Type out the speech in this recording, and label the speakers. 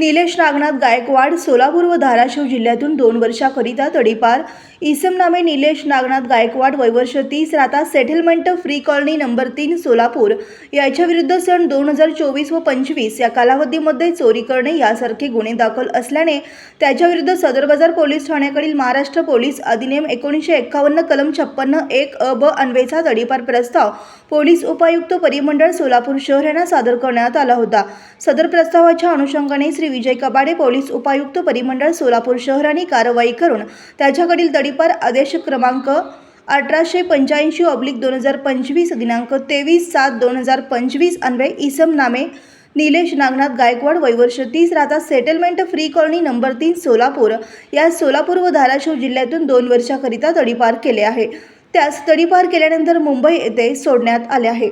Speaker 1: निलेश नागनाथ गायकवाड सोलापूर व धाराशिव जिल्ह्यातून दोन वर्षाकरिता तडीपार. इसम नामे निलेश नागनाथ गायकवाड वयवर्ष तीस. राहता सेटलमेंट फ्री कॉलनी नंबर तीन सोलापूर. याच्याविरुद्ध सन दोन हजार चोवीस व पंचवीस या कालावधीमध्ये चोरी करणे यासारखे गुन्हे दाखल असल्याने त्याच्याविरुद्ध सदर बाजार पोलीस ठाण्याकडील महाराष्ट्र पोलीस अधिनियम एकोणीसशे एक्कावन्न कलम छप्पन्न एक अ ब अन्वयचा तडीपार प्रस्ताव पोलीस उपायुक्त परिमंडळ सोलापूर शहर यांना सादर करण्यात आला होता. सदर प्रस्तावाच्या अनुषंगाने श्री विजय कबाडे पोलीस उपायुक्त परिमंडळ सोलापूर शहराने कारवाई करून त्याच्याकडील तडीपार आदेश क्रमांक अठराशे पंच्याऐंशी ऑब्लिक दोन हजार पंचवीस दिनांक तेवीस सात दोन हजार पंचवीस अन्वय इसम नामे निलेश नागनाथ गायकवाड वैवर्ष तीस राहता सेटलमेंट फ्री कॉलनी नंबर तीन सोलापूर या सोलापूर व धाराशिव जिल्ह्यातून दोन वर्षाकरिता तडीपार केले आहे. त्यास तडीपार केल्यानंतर मुंबई येथे सोडण्यात आले आहे.